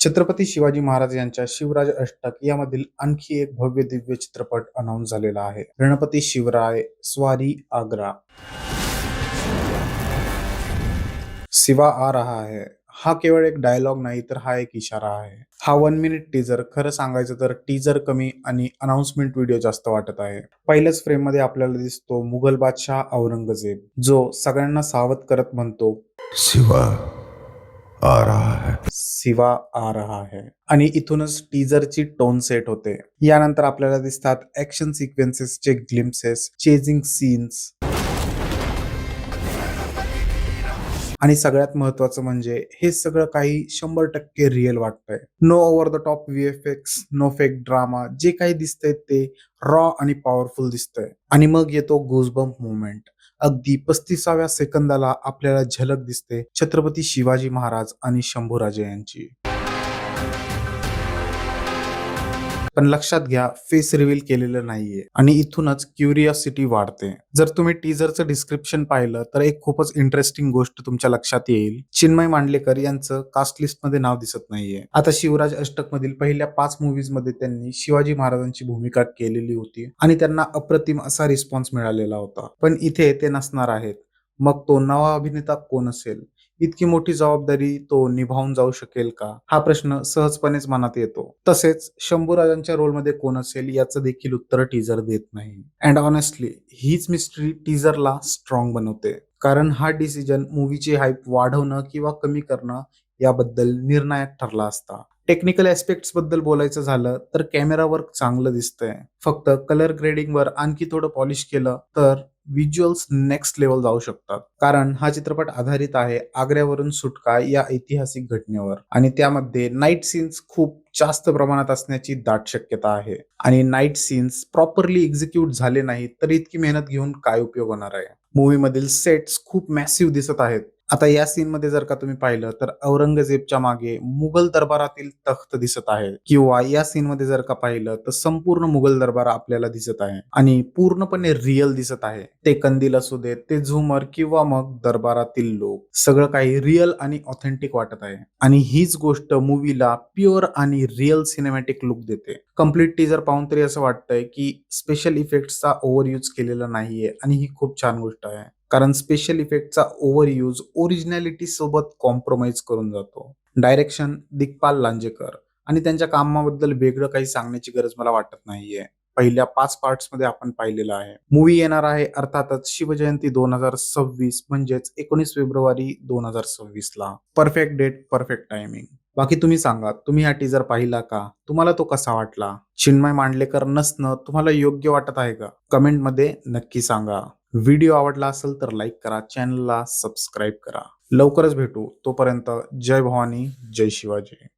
छत्रपती शिवाजी महाराज यांच्या शिवराज अष्टक यामधील आणखी एक भव्य दिव्य चित्रपट अनाऊन्स झालेला आहे. गणपती शिवराय स्वारी आग्रा. शिवा आ रहा है. हा केवळ एक डायलॉग नाही तर हा एक इशारा आहे. हा वन मिनिट टीजर खरं सांगायचं तर टीजर कमी आणि अनाउन्समेंट व्हिडिओ जास्त वाटत आहे. पहिल्याच फ्रेममध्ये आपल्याला दिसतो मुघल बादशाह औरंगजेब जो सगळ्यांना सावध करत म्हणतो शिवा आ रहा है। शिवा आ रहा है. आणि इथूनच टीजरची टोन सेट होते. यानंतर आपल्याला दिसतात ऍक्शन सिक्वेन्सेसचे ग्लिम्सेस चेजिंग सीन्स आणि सगळ्यात महत्वाचं म्हणजे हे सगळं काही शंभर टक्के रिअल वाटतंय. No over the top V F X no fake drama जे काही दिसतंय ते रॉ आणि पॉवरफुल दिसतंय. आणि मग येतो गुजबम्प मुवमेंट अगदी पस्तीसाव्या सेकंदाला आपल्याला झलक दिसते छत्रपती शिवाजी महाराज आणि शंभूराजे यांची. पण लक्षात घ्या फेस रिव्हील केलेलं नाहीये. आणि इथूनच क्युरियोसिटी वाढते. जर तुम्ही टीजरचं डिस्क्रिप्शन पाहिलं तर एक खूपच इंटरेस्टिंग गोष्ट तुमच्या लक्षात येईल. चिन्मय मांडलेकर यांचं कास्ट लिस्टमध्ये नाव दिसत नाहीये. आता शिवराज अष्टक मधील पहिल्या पाच मूवीजमध्ये त्यांनी शिवाजी महाराजांची भूमिका केलेली होती आणि त्यांना अप्रतिम असा रिस्पॉन्स मिळालेला होता. पण इथे ते नसणार आहेत. मग तो नवा अभिनेता कोण असेल? इतकी मोठी जबाबदारी तो निभावून जाऊ शकेल का? हा प्रश्न सहजपणेच मनात येतो. तसेच शंभूराजांच्या रोलमध्ये कोण असेल याचं देखील उत्तर टीजर देत नाही. अँड ऑनेस्टली हीच मिस्ट्री टीजरला स्ट्रॉंग बनवते. कारण हा डिसिजन मूवीची हाईप वाढवणं किंवा कमी करणं याबद्दल निर्णायक ठरला असता. टेक्निकल ऍस्पेक्ट्सबद्दल बोलायचं झालं तर कॅमेरा वर्क चांगलं दिसतंय. फक्त कलर ग्रेडिंग वर आणखी थोडं पॉलिश केलं तर व्हिज्युअल्स नेक्स्ट लेवल जाऊ शकतात. कारण हा चित्रपट आधारित आहे आग्र्यावरून सुटका या ऐतिहासिक घटनेवर. आणि त्यामध्ये नाईट सीन्स खूप जास्त प्रमाणात असण्याची दाट शक्यता आहे. आणि नाईट सीन्स प्रॉपरली एक्झिक्यूट झाले नाहीत तर इतकी मेहनत घेऊन काय उपयोग होणार आहे? मूवी मधील सेट्स खूप मॅसिव्ह दिसत आहेत. आता या सीन मध्ये जर का तुम्ही पाहिलं तर औरंगजेबच्या मागे मुघल दरबारातील तख्त दिसत आहे. किंवा या सीन मध्ये जर का पाहिलं तर संपूर्ण मुघल दरबार आपल्याला दिसत आहे. आणि पूर्णपणे रिअल दिसत आहे. ते कंदील असू देत ते झुमर किंवा मग दरबारातील लोक. सगळं काही रिअल आणि ऑथेंटिक वाटत आहे. आणि हीच गोष्ट मूवीला प्युअर आणि रिअल सिनेमॅटिक लुक देते. कंप्लीट टीजर पाहून तरी असं वाटतंय की स्पेशल इफेक्टचा ओव्हर यूज केलेला नाहीये. आणि ही खूप छान गोष्ट आहे. कारण स्पेशल इफेक्टचा ओव्हर यूज ओरिजिनॅलिटी सोबत कॉम्प्रोमाइज करून जातो. डायरेक्शन दिग्पाल लांजेकर आणि त्यांच्या कामाबद्दल वेगळं काही सांगण्याची गरज मला वाटत नाहीये. पहिल्या पाच पार्ट्समध्ये आपण पाहिलेलं आहे. मूवी येणार आहे अर्थातच शिवजयंती दोन हजार सव्वीस म्हणजेच एकोणीस फेब्रुवारी दोन हजार सव्वीस ला. परफेक्ट डेट परफेक्ट टायमिंग बाकी तुम्ही सांगा तुम्ही हा टीजर पाहिला का? तुम्हाला तो कसा वाटला? चिन्मय मांडलेकर नसणं तुम्हाला योग्य वाटत आहे का? कमेंटमध्ये नक्की सांगा. व्हिडिओ आवडला असेल तर लाईक करा चॅनलला सबस्क्राईब करा. लवकरच भेटू. तोपर्यंत जय भवानी जय शिवाजी.